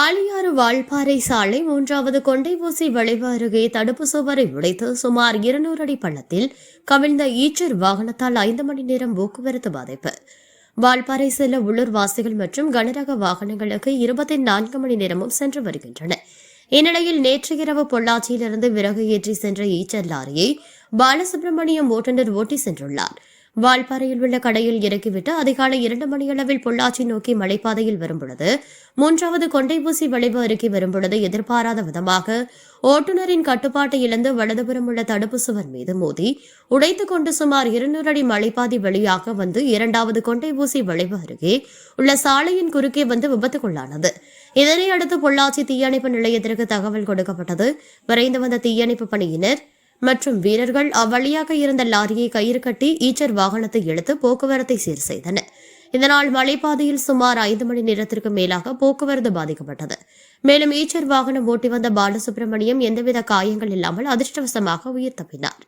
ஆழியாறு வால்பாறை சாலை மூன்றாவது கொண்டைபூசி வளைவு அருகே தடுப்பு சுவரை உடைத்து சுமார் இருநூறு அடி பள்ளத்தில் கவிழ்ந்த ஈச்சர் வாகனத்தால் ஐந்து மணி நேரம் போக்குவரத்து பாதிப்பு. வால்பாறை செல்ல உள்ளூர் வாசிகள் மற்றும் கனரக வாகனங்களுக்கு இருபத்தி நான்கு மணி நேரமும் சென்று வருகின்றன. இந்நிலையில் நேற்று இரவு பொள்ளாச்சியிலிருந்து விறகு ஏற்றி சென்ற ஈச்சர் லாரியை பாலசுப்ரமணியம் ஓட்டுநர் ஓட்டி சென்றுள்ளார். வால்பாறையில் உள்ள கடையில் இறக்கிவிட்டு அதிகாலை இரண்டு மணியளவில் பொள்ளாச்சி நோக்கி மலைப்பாதையில் வரும்பொழுது மூன்றாவது கொண்டைபூசி வளைவு அருகே வரும்பொழுது எதிர்பாராத விதமாக ஓட்டுநரின் கட்டுப்பாட்டை இழந்து வலதுபுறம் உள்ள தடுப்பு சுவர் மீது மோதி உடைத்துக் கொண்டு சுமார் இருநூறு அடி மலைப்பாதை வழியாக வந்து இரண்டாவது கொண்டைபூசி வளைவு அருகே உள்ள சாலையின் குறுக்கே வந்து விபத்துக்குள்ளானது. இதனையடுத்து பொள்ளாச்சி தீயணைப்பு நிலையத்திற்கு தகவல் கொடுக்கப்பட்டது. விரைந்து வந்த தீயணைப்பு பணியினர் மற்றும் வீரர்கள் அவ்வழியாக இருந்த லாரியை கயிறு கட்டி ஈச்சர் வாகனத்தை இழுத்து போக்குவரத்தை சீர் செய்தனர். இதனால் மலைப்பாதையில் சுமார் ஐந்து மணி நேரத்திற்கு மேலாக போக்குவரத்து பாதிக்கப்பட்டது. மேலும் ஈச்சர் வாகனம் ஓட்டி வந்த பாலசுப்ரமணியம் எந்தவித காயங்கள் இல்லாமல் அதிர்ஷ்டவசமாக உயிர் தப்பினார்.